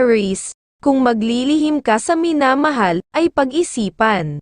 Aries, kung maglilihim ka sa minamahal, ay pag-isipan.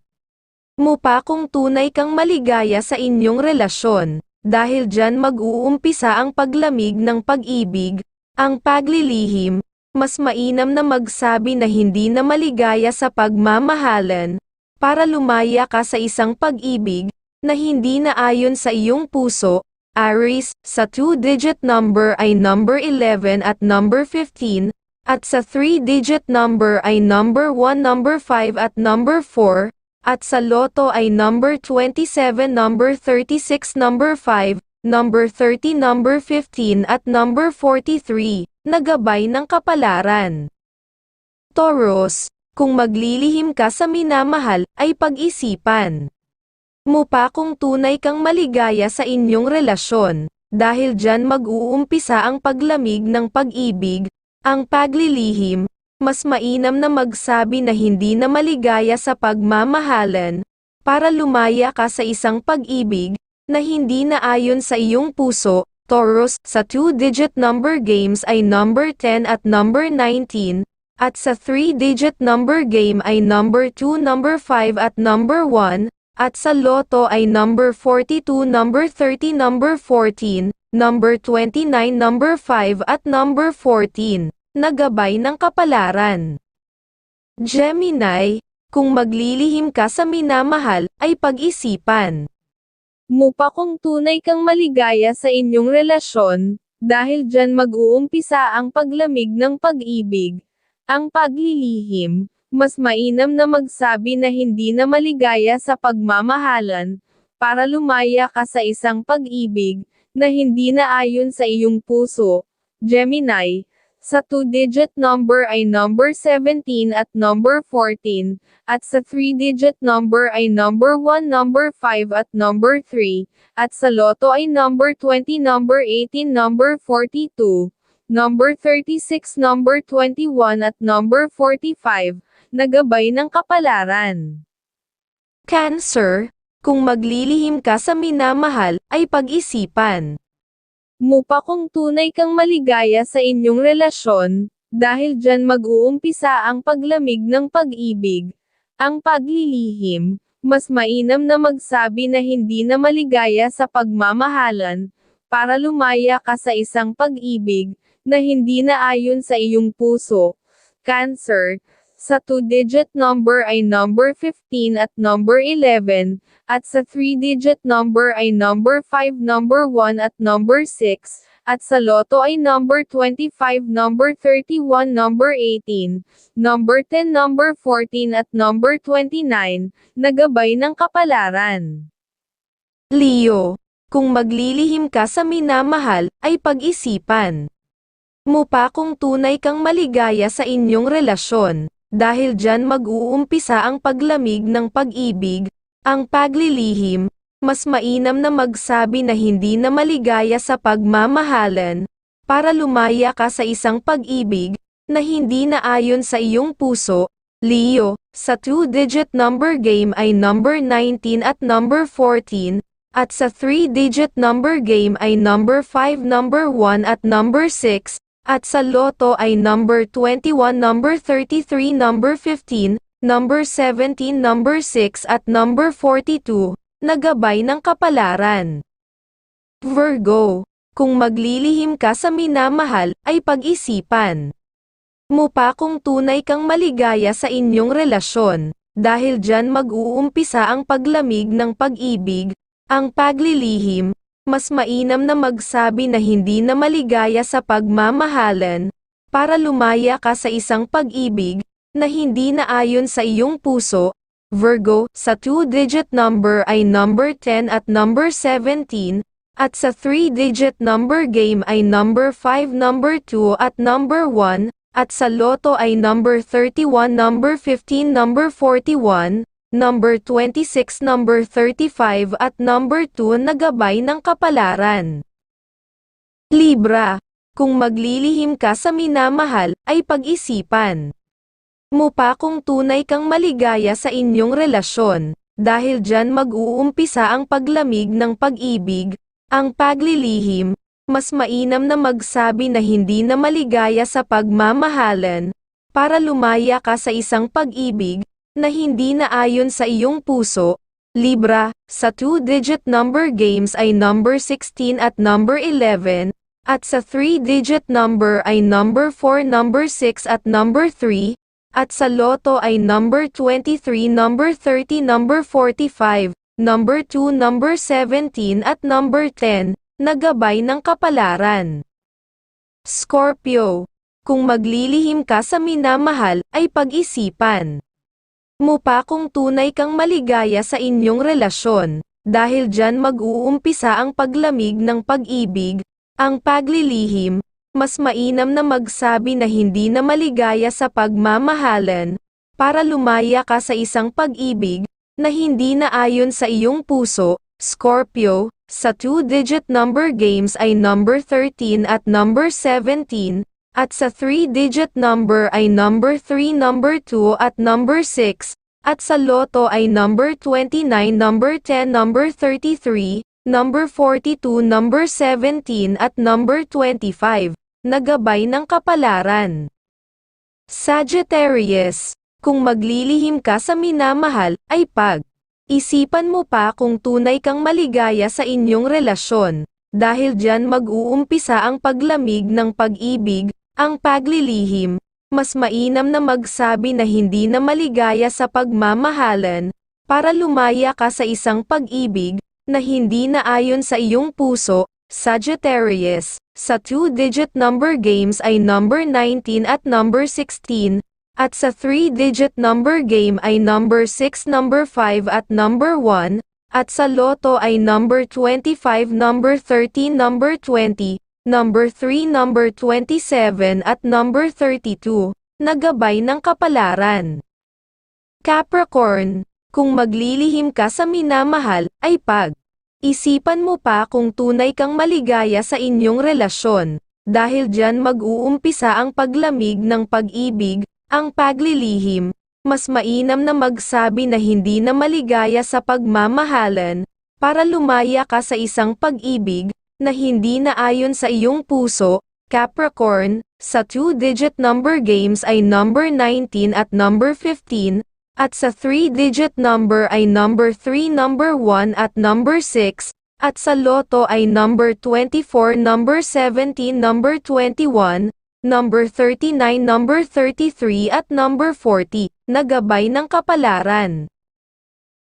Mo pa kung tunay kang maligaya sa inyong relasyon, dahil dyan mag-uumpisa ang paglamig ng pag-ibig, ang paglilihim, mas mainam na magsabi na hindi na maligaya sa pagmamahalan, para lumaya ka sa isang pag-ibig, na hindi na ayon sa iyong puso, Aries, sa two-digit number ay number 11 at number 15, at sa three-digit number ay number 1, number 5 at number 4, at sa loto ay number 27, number 36, number 5, number 30, number 15 at number 43, nagabay ng kapalaran. Taurus, kung maglilihim ka sa minamahal, ay pag-isipan. Mo pa kung tunay kang maligaya sa inyong relasyon, dahil dyan mag-uumpisa ang paglamig ng pag-ibig, ang paglilihim, mas mainam na magsabi na hindi na maligaya sa pagmamahalan, para lumaya ka sa isang pag-ibig, na hindi na ayon sa iyong puso, Taurus, sa two-digit number games ay number 10 at number 19, at sa three-digit number game ay number 2, number 5 at number 1, at sa loto ay number 42, number 30, number 14, number 29, number 5 at number 14, nagabay ng kapalaran. Gemini, kung maglilihim ka sa minamahal, ay pag-isipan. Mupa kung tunay kang maligaya sa inyong relasyon, dahil dyan mag-uumpisa ang paglamig ng pag-ibig, ang paglilihim, mas mainam na magsabi na hindi na maligaya sa pagmamahalan, para lumaya ka sa isang pag-ibig, na hindi na ayon sa iyong puso. Gemini, sa two-digit number ay number 17 at number 14, at sa three-digit number ay number 1, number 5 at number 3, at sa loto ay number 20, number 18, number 42, number 36, number 21 at number 45, nagabay ng kapalaran. Cancer, kung maglilihim ka sa minamahal, ay pag-isipan. Mupa kung tunay kang maligaya sa inyong relasyon, dahil dyan mag-uumpisa ang paglamig ng pag-ibig, ang paglilihim, mas mainam na magsabi na hindi na maligaya sa pagmamahalan, para lumaya ka sa isang pag-ibig, na hindi na ayon sa iyong puso. Cancer, sa two-digit number ay number 15 at number 11, at sa three-digit number ay number 5, number 1 at number 6, at sa loto ay number 25, number 31, number 18, number 10, number 14 at number 29, nagabay ng kapalaran. Leo, kung maglilihim ka sa minamahal, ay pag-isipan. Mo pa kung tunay kang maligaya sa inyong relasyon, dahil dyan mag-uumpisa ang paglamig ng pag-ibig, ang paglilihim, mas mainam na magsabi na hindi na maligaya sa pagmamahalan, para lumaya ka sa isang pag-ibig, na hindi na ayon sa iyong puso, Leo, sa two-digit number game ay number 19 at number 14, at sa three-digit number game ay number 5, number 1 at number 6, at sa loto ay number 21, number 33, number 15, number 17, number 6 at number 42, nagabay ng kapalaran. Virgo, kung maglilihim ka sa minamahal, ay pag-isipan. Mo pa kung tunay kang maligaya sa inyong relasyon, dahil dyan mag-uumpisa ang paglamig ng pag-ibig, ang paglilihim, mas mainam na magsabi na hindi na maligaya sa pagmamahalan, para lumaya ka sa isang pag-ibig, na hindi na ayon sa iyong puso, Virgo, sa two-digit number ay number 10 at number 17, at sa three-digit number game ay number 5, number 2 at number 1, at sa loto ay number 31, number 15, number 41, number 26, number 35 at number 2 nagabay ng kapalaran. Libra, kung maglilihim ka sa minamahal, ay pag-isipan. Mo pa kung tunay kang maligaya sa inyong relasyon, dahil dyan mag-uumpisa ang paglamig ng pag-ibig, ang paglilihim, mas mainam na magsabi na hindi na maligaya sa pagmamahalan, para lumaya ka sa isang pag-ibig, na hindi na ayon sa iyong puso. Libra, sa two-digit number games ay number 16 at number 11, at sa three-digit number ay number 4, number 6 at number 3, at sa loto ay number 23, number 30, number 45, number 2, number 17 at number 10, na gabay ng kapalaran. Scorpio, kung maglilihim ka sa minamahal, ay pag-isipan mo pa kung tunay kang maligaya sa inyong relasyon, dahil dyan mag-uumpisa ang paglamig ng pag-ibig, ang paglilihim, mas mainam na magsabi na hindi na maligaya sa pagmamahalan, para lumaya ka sa isang pag-ibig, na hindi na ayon sa iyong puso, Scorpio, sa two-digit number games ay number 13 at number 17, at sa three-digit number ay number 3, number 2 at number 6, at sa loto ay number 29, number 10, number 33, number 42, number 17 at number 25, na gabay ng kapalaran. Sagittarius, kung maglilihim ka sa minamahal, ay pag isipan mo pa kung tunay kang maligaya sa inyong relasyon, dahil dyan mag-uumpisa ang paglamig ng pag-ibig, ang paglilihim, mas mainam na magsabi na hindi na maligaya sa pagmamahalan, para lumaya ka sa isang pag-ibig, na hindi na ayon sa iyong puso, Sagittarius, sa two-digit number games ay number 19 at number 16, at sa three-digit number game ay number 6, number 5 at number 1, at sa loto ay number 25, number 13, number 20, number 3, number 27 at number 32, na gabay ng kapalaran. Capricorn, kung maglilihim ka sa minamahal, ay pag Isipan mo pa kung tunay kang maligaya sa inyong relasyon, dahil dyan mag-uumpisa ang paglamig ng pag-ibig, ang paglilihim, mas mainam na magsabi na hindi na maligaya sa pagmamahalan, para lumaya ka sa isang pag-ibig, na hindi na ayon sa iyong puso, Capricorn, sa two-digit number games ay number 19 at number 15, at sa three-digit number ay number 3, number 1 at number 6, at sa loto ay number 24, number 17, number 21, number 39, number 33 at number 40, na gabay ng kapalaran.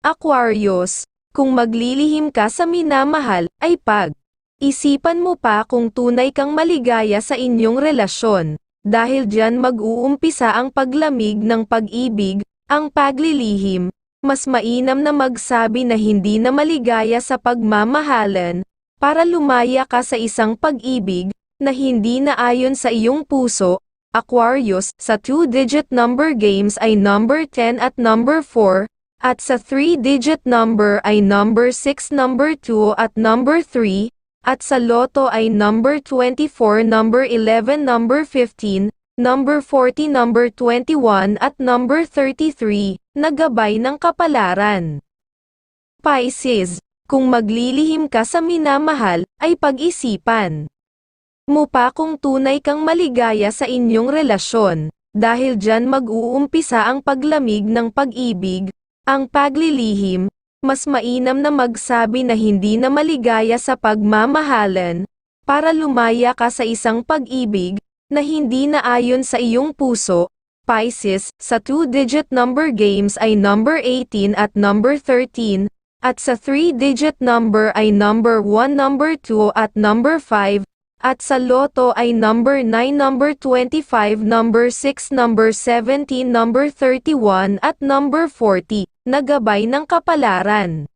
Aquarius, kung maglilihim ka sa minamahal, ay pag isipan mo pa kung tunay kang maligaya sa inyong relasyon, dahil dyan mag-uumpisa ang paglamig ng pag-ibig, ang paglilihim, mas mainam na magsabi na hindi na maligaya sa pagmamahalan, para lumaya ka sa isang pag-ibig, na hindi na ayon sa iyong puso, Aquarius, sa two-digit number games ay number 10 at number 4, at sa three-digit number ay number 6, number 2 at number 3, at sa loto ay number 24, number 11, number 15, number 40, number 21 at number 33, na gabay ng kapalaran. Pisces, kung maglilihim ka sa minamahal, ay pag-isipan mo pa kung tunay kang maligaya sa inyong relasyon, dahil dyan mag-uumpisa ang paglamig ng pag-ibig, ang paglilihim, mas mainam na magsabi na hindi na maligaya sa pagmamahalan, para lumaya ka sa isang pag-ibig, na hindi na ayon sa iyong puso, Pisces, sa two-digit number games ay number 18 at number 13, at sa three-digit number ay number 1, number 2 at number 5, at sa loto ay number 9, number 25, number 6, number 17, number 31 at number 40, na ng kapalaran.